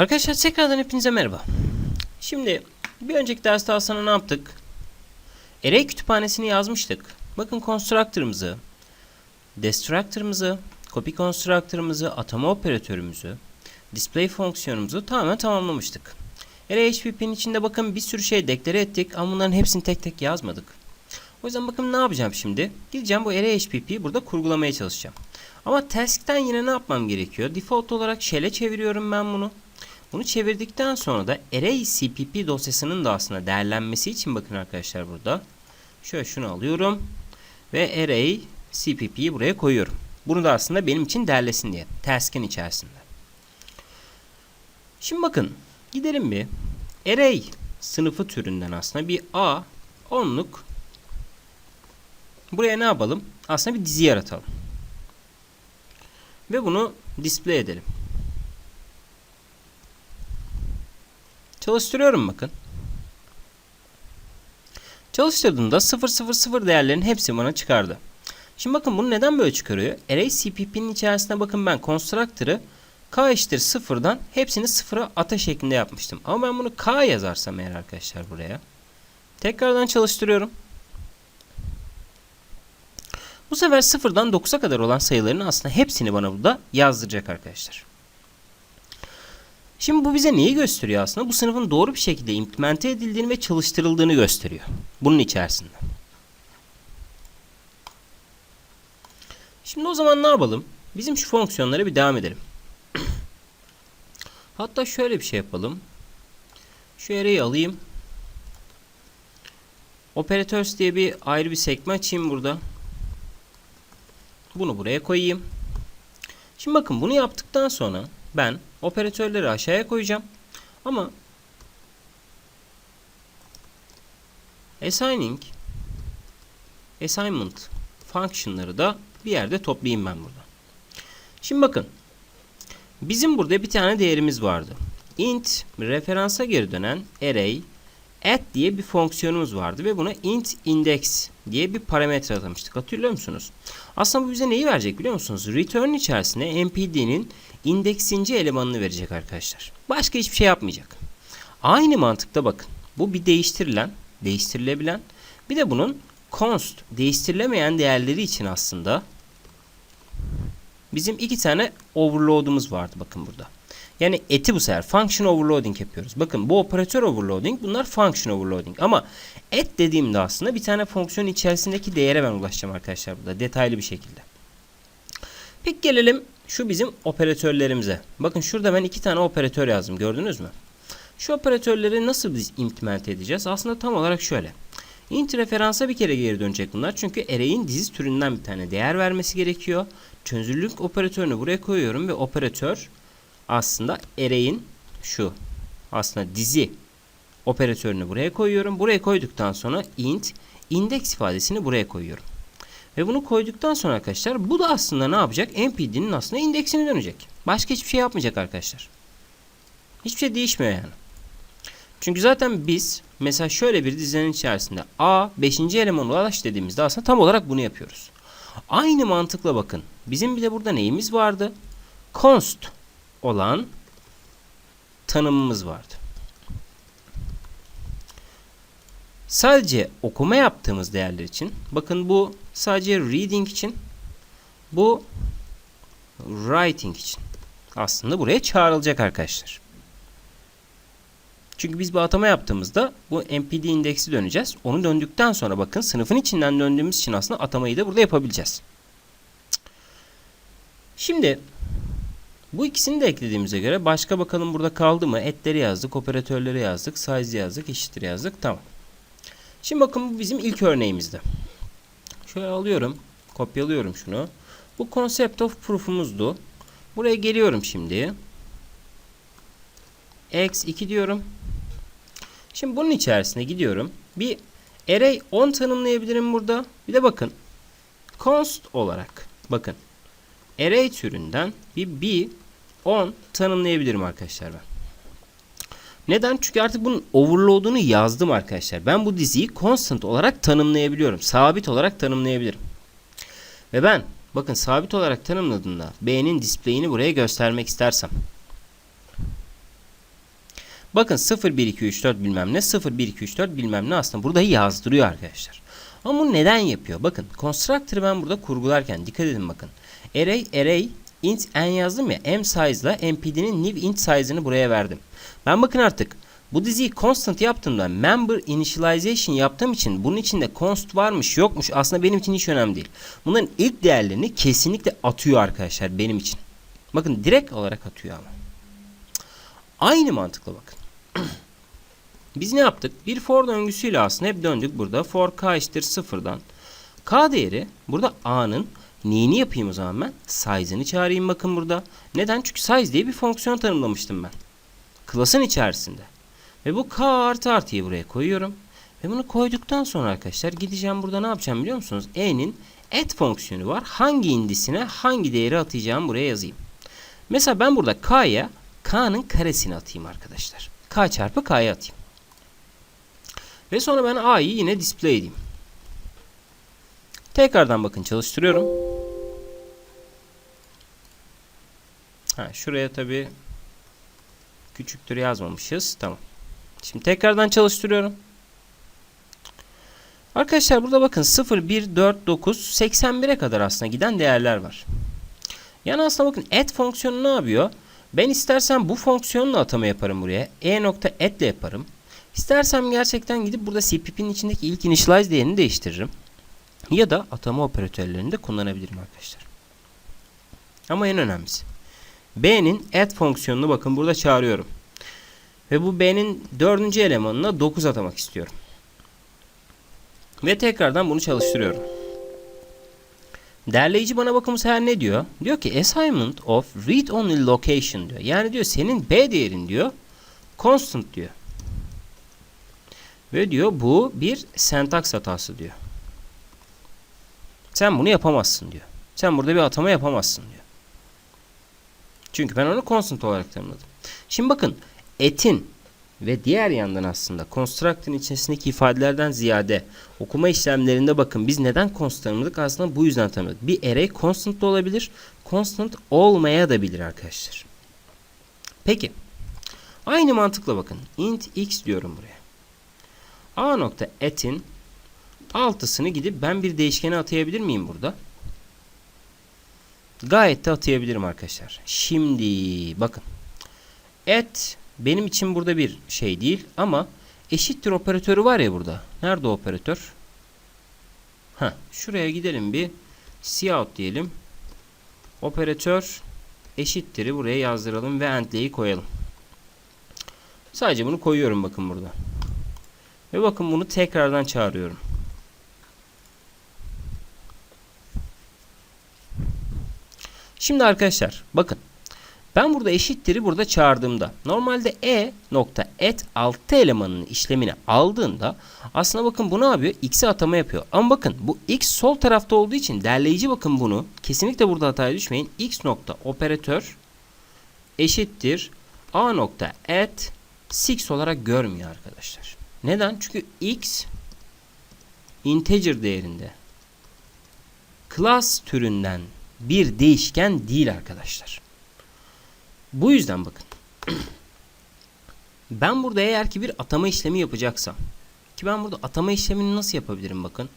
Arkadaşlar tekrardan hepinize merhaba. Şimdi bir önceki derste aslında ne yaptık? Array kütüphanesini yazmıştık. Bakın constructor'ımızı, destructor'ımızı, copy constructor'ımızı, atama operatörümüzü, display fonksiyonumuzu tamamen tamamlamıştık. Array HPP'nin içinde bakın bir sürü şey deklare ettik ama bunların hepsini tek tek yazmadık. O yüzden bakın ne yapacağım şimdi? Gideceğim bu array HPP'yi burada kurgulamaya çalışacağım. Ama task'ten yine ne yapmam gerekiyor? Default olarak shell'e çeviriyorum ben bunu. Bunu çevirdikten sonra da array cpp dosyasının da aslında değerlenmesi için bakın arkadaşlar burada. Şöyle şunu alıyorum ve array cpp'yi buraya koyuyorum. Bunu da aslında benim için derlesin diye. Task'in içerisinde. Şimdi bakın gidelim bir array sınıfı türünden aslında bir a onluk buraya ne yapalım? Aslında bir dizi yaratalım. Ve bunu display edelim. Çalıştırıyorum bakın. Çalıştırdığımda 000 değerlerin hepsi bana çıkardı. Şimdi bakın bunu neden böyle çıkarıyor? Array CPP'nin içerisinde bakın ben constructor'ı k eşittir sıfırdan hepsini sıfıra ata şeklinde yapmıştım. Ama ben bunu k yazarsam eğer arkadaşlar buraya. Tekrardan çalıştırıyorum. Bu sefer sıfırdan 9'a kadar olan sayıların aslında hepsini bana burada yazdıracak arkadaşlar. Şimdi bu bize neyi gösteriyor aslında? Bu sınıfın doğru bir şekilde implemente edildiğini ve çalıştırıldığını gösteriyor. Bunun içerisinde. Şimdi o zaman ne yapalım? Bizim şu fonksiyonlara bir devam edelim. Hatta şöyle bir şey yapalım. Şu array'i alayım. Operators diye bir ayrı bir sekme açayım burada. Bunu buraya koyayım. Şimdi bakın bunu yaptıktan sonra ben operatörleri aşağıya koyacağım. Ama assigning assignment function'ları da bir yerde toplayayım ben burada. Şimdi bakın bizim burada bir tane değerimiz vardı. int referansa geri dönen array add diye bir fonksiyonumuz vardı ve buna int index diye bir parametre atamıştık. Hatırlıyor musunuz? Aslında bu bize neyi verecek biliyor musunuz? Return içerisinde MPD'nin indeksinci elemanını verecek arkadaşlar. Başka hiçbir şey yapmayacak. Aynı mantıkta bakın. Bu bir değiştirilen, değiştirilebilen. Bir de bunun const değiştirilemeyen değerleri için aslında bizim iki tane overload'umuz vardı bakın burada. Yani eti bu sefer function overloading yapıyoruz. Bakın bu operatör overloading bunlar function overloading. Ama et dediğimde aslında bir tane fonksiyon içerisindeki değere ben ulaşacağım arkadaşlar burada detaylı bir şekilde. Peki gelelim şu bizim operatörlerimize. Bakın şurada ben iki tane operatör yazdım gördünüz mü? Şu operatörleri nasıl biz implement edeceğiz? Aslında tam olarak şöyle. Int referansa bir kere geri dönecek bunlar. Çünkü array'in dizi türünden bir tane değer vermesi gerekiyor. Çözünürlük operatörünü buraya koyuyorum ve operatör aslında array'in şu aslında dizi operatörünü buraya koyuyorum. Buraya koyduktan sonra int index ifadesini buraya koyuyorum. Ve bunu koyduktan sonra arkadaşlar bu da aslında ne yapacak? MPD'nin aslında indeksini dönecek. Başka hiçbir şey yapmayacak arkadaşlar. Hiçbir şey değişmiyor yani. Çünkü zaten biz mesela şöyle bir dizinin içerisinde A 5. elemanı ulaş dediğimizde aslında tam olarak bunu yapıyoruz. Aynı mantıkla bakın. Bizim bir de burada neyimiz vardı? Const olan tanımımız vardı. Sadece okuma yaptığımız değerler için bakın bu sadece reading için bu writing için aslında buraya çağrılacak arkadaşlar. Çünkü biz bir atama yaptığımızda bu MPD indeksi döneceğiz. Onu döndükten sonra bakın sınıfın içinden döndüğümüz için aslında atamayı da burada yapabileceğiz. Şimdi bu ikisini de eklediğimize göre başka bakalım burada kaldı mı? Etleri yazdık, operatörleri yazdık, size yazdık, eşittir yazdık. Tamam. Şimdi bakın bu bizim ilk örneğimizde. Şöyle alıyorum, kopyalıyorum şunu. Bu concept of proof'umuzdu. Buraya geliyorum şimdi. x2 diyorum. Şimdi bunun içerisine gidiyorum. Bir array 10 tanımlayabilirim burada. Bir de bakın. Const olarak bakın. Array türünden bir b 10 tanımlayabilirim arkadaşlar ben. Neden? Çünkü artık bunun overload'unu yazdım arkadaşlar. Ben bu diziyi constant olarak tanımlayabiliyorum. Sabit olarak tanımlayabilirim. Ve ben bakın sabit olarak tanımladığımda b'nin display'ini buraya göstermek istersem Bakın 0 1 2 3 4 bilmem ne 0 1 2 3 4 bilmem ne aslında burada yazdırıyor arkadaşlar. Ama bunu neden yapıyor? Bakın constructor'ı ben burada kurgularken dikkat edin bakın. Array array int n yazdım ya m size'la mpd'nin new int size'ını buraya verdim. Ben bakın artık bu diziyi constant yaptığımda member initialization yaptığım için bunun içinde const varmış yokmuş aslında benim için hiç önemli değil. Bunların ilk değerlerini kesinlikle atıyor arkadaşlar benim için. Bakın direkt olarak atıyor ama. Aynı mantıkla bakın. Biz ne yaptık? Bir for döngüsüyle aslında hep döndük burada. For k eşittir sıfırdan. K değeri burada a'nın neyini yapayım o zaman ben? Size'ını çağırayım bakın burada. Neden? Çünkü size diye bir fonksiyon tanımlamıştım ben. Klasın içerisinde. Ve bu k artı artıyı buraya koyuyorum. Ve bunu koyduktan sonra arkadaşlar gideceğim burada ne yapacağım biliyor musunuz? E'nin add fonksiyonu var. Hangi indisine hangi değeri atacağım buraya yazayım. Mesela ben burada k'ya k'nın karesini atayım arkadaşlar. k çarpı k'ya atayım. Ve sonra ben a'yı yine display edeyim. Tekrardan bakın çalıştırıyorum. Ha, şuraya tabi küçüktür yazmamışız. Tamam. Şimdi tekrardan çalıştırıyorum. Arkadaşlar burada bakın 0, 1, 4, 9, 81'e kadar aslında giden değerler var. Yani aslında bakın add fonksiyonu ne yapıyor? Ben istersen bu fonksiyonla atama yaparım buraya. e nokta add ile yaparım. İstersem gerçekten gidip burada CPP'nin içindeki ilk initialize değerini değiştiririm. Ya da atama operatörlerini de kullanabilirim arkadaşlar. Ama en önemlisi. B'nin add fonksiyonunu bakın burada çağırıyorum. Ve bu B'nin dördüncü elemanına 9 atamak istiyorum. Ve tekrardan bunu çalıştırıyorum. Derleyici bana bakın bu sefer ne diyor? Diyor ki assignment of read only location diyor. Yani diyor senin B değerin diyor constant diyor. Ve diyor bu bir sentaks hatası diyor. Sen bunu yapamazsın diyor. Sen burada bir atama yapamazsın diyor. Çünkü ben onu constant olarak tanımladım. Şimdi bakın etin ve diğer yandan aslında construct'ın içerisindeki ifadelerden ziyade okuma işlemlerinde bakın biz neden constant tanımladık aslında bu yüzden tanımladık. Bir array constant da olabilir, constant olmaya da bilir arkadaşlar. Peki. Aynı mantıkla bakın. int x diyorum buraya. A nokta etin altısını gidip ben bir değişkene atayabilir miyim burada? Gayet de atayabilirim arkadaşlar. Şimdi bakın. Et benim için burada bir şey değil ama eşittir operatörü var ya burada. Nerede operatör? Ha, şuraya gidelim bir cout diyelim. Operatör eşittir'i buraya yazdıralım ve end'leyi koyalım. Sadece bunu koyuyorum bakın burada. Ve bakın bunu tekrardan çağırıyorum. Şimdi arkadaşlar bakın. Ben burada eşittir'i burada çağırdığımda normalde e nokta et altı elemanının işlemini aldığında aslında bakın bu ne yapıyor? X'e atama yapıyor. Ama bakın bu X sol tarafta olduğu için derleyici bakın bunu kesinlikle burada hataya düşmeyin. X nokta operatör eşittir A nokta et 6 olarak görmüyor arkadaşlar. Neden? Çünkü X integer değerinde class türünden bir değişken değil arkadaşlar. Bu yüzden bakın. ben burada eğer ki bir atama işlemi yapacaksam ki ben burada atama işlemini nasıl yapabilirim bakın.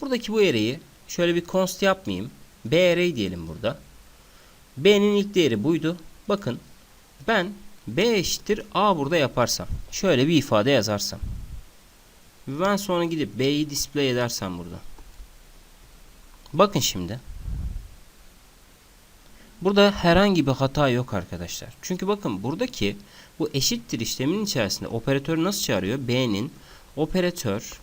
Buradaki bu array'i şöyle bir const yapmayayım. B array diyelim burada. B'nin ilk değeri buydu. Bakın ben B eşittir A burada yaparsam. Şöyle bir ifade yazarsam. Ben sonra gidip B'yi display edersem burada. Bakın şimdi. Burada herhangi bir hata yok arkadaşlar. Çünkü bakın buradaki bu eşittir işleminin içerisinde operatör nasıl çağırıyor? B'nin operatör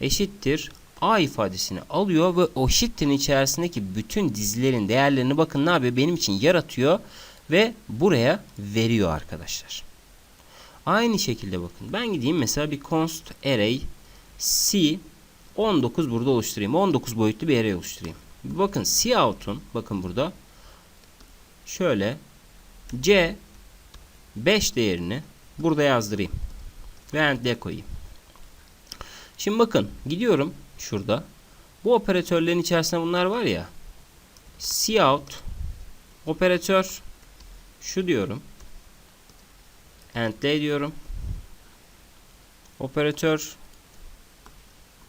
eşittir A ifadesini alıyor ve o eşittirin içerisindeki bütün dizilerin değerlerini bakın ne yapıyor? Benim için yaratıyor ve buraya veriyor arkadaşlar. Aynı şekilde bakın. Ben gideyim mesela bir const array c 19 burada oluşturayım. 19 boyutlu bir array oluşturayım. Bakın cout'un bakın burada şöyle C 5 değerini burada yazdırayım. Ve end'e koyayım. Şimdi bakın gidiyorum şurada. Bu operatörlerin içerisinde bunlar var ya. Cout operatör şu diyorum. End'le diyorum. Operatör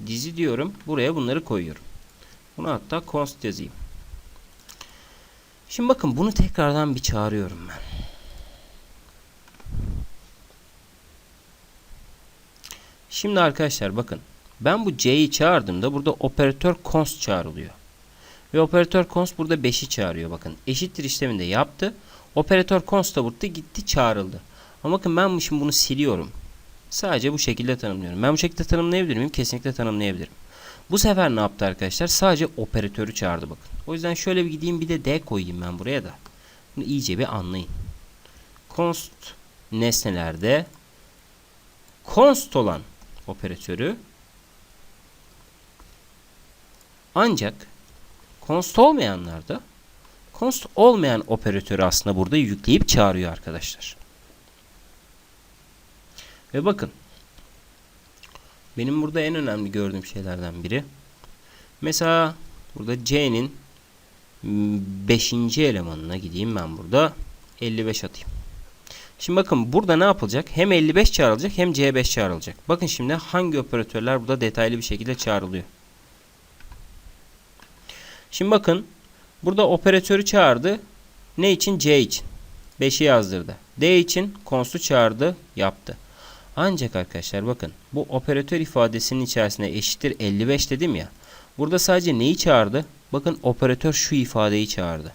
dizi diyorum. Buraya bunları koyuyorum. Bunu hatta const yazayım. Şimdi bakın bunu tekrardan bir çağırıyorum ben. Şimdi arkadaşlar bakın. Ben bu c'yi çağırdığımda burada operatör const çağrılıyor. Ve operatör const burada 5'i çağırıyor bakın. Eşittir işleminde yaptı. Operatör const da burada gitti çağrıldı. Ama bakın ben şimdi bunu siliyorum. Sadece bu şekilde tanımlıyorum. Ben bu şekilde tanımlayabilir miyim? Kesinlikle tanımlayabilirim. Bu sefer ne yaptı arkadaşlar? Sadece operatörü çağırdı bakın. O yüzden şöyle bir gideyim bir de D koyayım ben buraya da. Bunu iyice bir anlayın. Const nesnelerde const olan operatörü ancak const olmayanlarda const olmayan operatörü aslında burada yükleyip çağırıyor arkadaşlar. Ve bakın benim burada en önemli gördüğüm şeylerden biri mesela burada C'nin 5. elemanına gideyim ben burada 55 atayım. Şimdi bakın burada ne yapılacak? Hem 55 çağrılacak hem C5 çağrılacak. Bakın şimdi hangi operatörler burada detaylı bir şekilde çağrılıyor. Şimdi bakın burada operatörü çağırdı. Ne için? C için. 5'i yazdırdı. D için const'u çağırdı, yaptı. Ancak arkadaşlar bakın bu operatör ifadesinin içerisinde eşittir 55 dedim ya. Burada sadece neyi çağırdı? Bakın operatör şu ifadeyi çağırdı.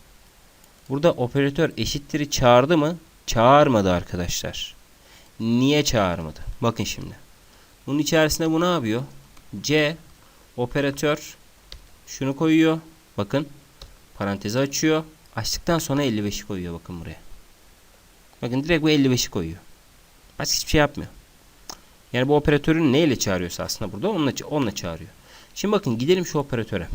Burada operatör eşittir'i çağırdı mı? Çağırmadı arkadaşlar. Niye çağırmadı? Bakın şimdi. Bunun içerisinde bu ne yapıyor? C operatör şunu koyuyor. Bakın parantezi açıyor. Açtıktan sonra 55'i koyuyor bakın buraya. Bakın direkt bu 55'i koyuyor. Başka hiçbir şey yapmıyor. Yani bu operatörün neyle çağırıyorsa aslında burada onunla, onunla çağırıyor. Şimdi bakın gidelim şu operatöre.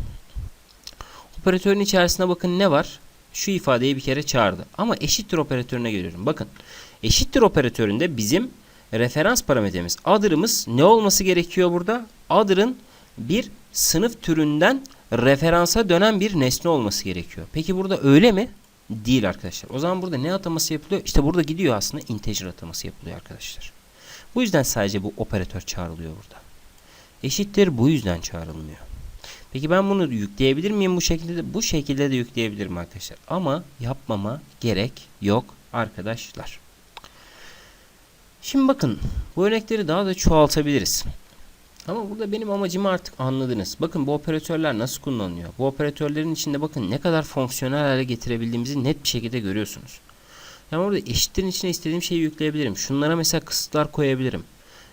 Operatörün içerisinde bakın ne var? Şu ifadeyi bir kere çağırdı. Ama eşittir operatörüne geliyorum. Bakın eşittir operatöründe bizim referans parametremiz adırımız ne olması gerekiyor burada? Adırın bir sınıf türünden referansa dönen bir nesne olması gerekiyor. Peki burada öyle mi? Değil arkadaşlar. O zaman burada ne ataması yapılıyor? İşte burada gidiyor aslında integer ataması yapılıyor arkadaşlar. Bu yüzden sadece bu operatör çağrılıyor burada. Eşittir bu yüzden çağrılmıyor. Peki ben bunu yükleyebilir miyim bu şekilde de? Bu şekilde de yükleyebilirim arkadaşlar. Ama yapmama gerek yok arkadaşlar. Şimdi bakın bu örnekleri daha da çoğaltabiliriz. Ama burada benim amacımı artık anladınız. Bakın bu operatörler nasıl kullanılıyor. Bu operatörlerin içinde bakın ne kadar fonksiyonel hale getirebildiğimizi net bir şekilde görüyorsunuz. Yani orada eşitlerin içine istediğim şeyi yükleyebilirim. Şunlara mesela kısıtlar koyabilirim.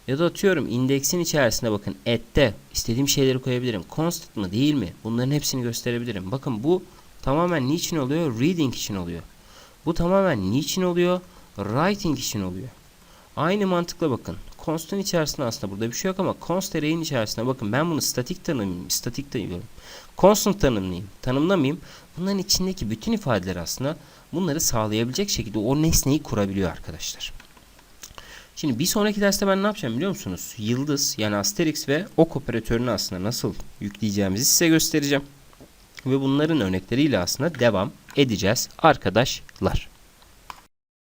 Ya da atıyorum indeksin içerisinde bakın et'te istediğim şeyleri koyabilirim. Constant mı değil mi? Bunların hepsini gösterebilirim. Bakın bu tamamen niçin oluyor? Reading için oluyor. Bu tamamen niçin oluyor? Writing için oluyor. Aynı mantıkla bakın. Constant içerisinde aslında burada bir şey yok ama const array'in içerisinde bakın ben bunu statik tanımlayayım. Statik tanıyorum. Constant tanımlayayım. Tanımlamayayım. Bunların içindeki bütün ifadeler aslında bunları sağlayabilecek şekilde o nesneyi kurabiliyor arkadaşlar. Şimdi bir sonraki derste ben ne yapacağım biliyor musunuz? Yıldız yani Asterix ve ok operatörünü aslında nasıl yükleyeceğimizi size göstereceğim. Ve bunların örnekleriyle aslında devam edeceğiz arkadaşlar.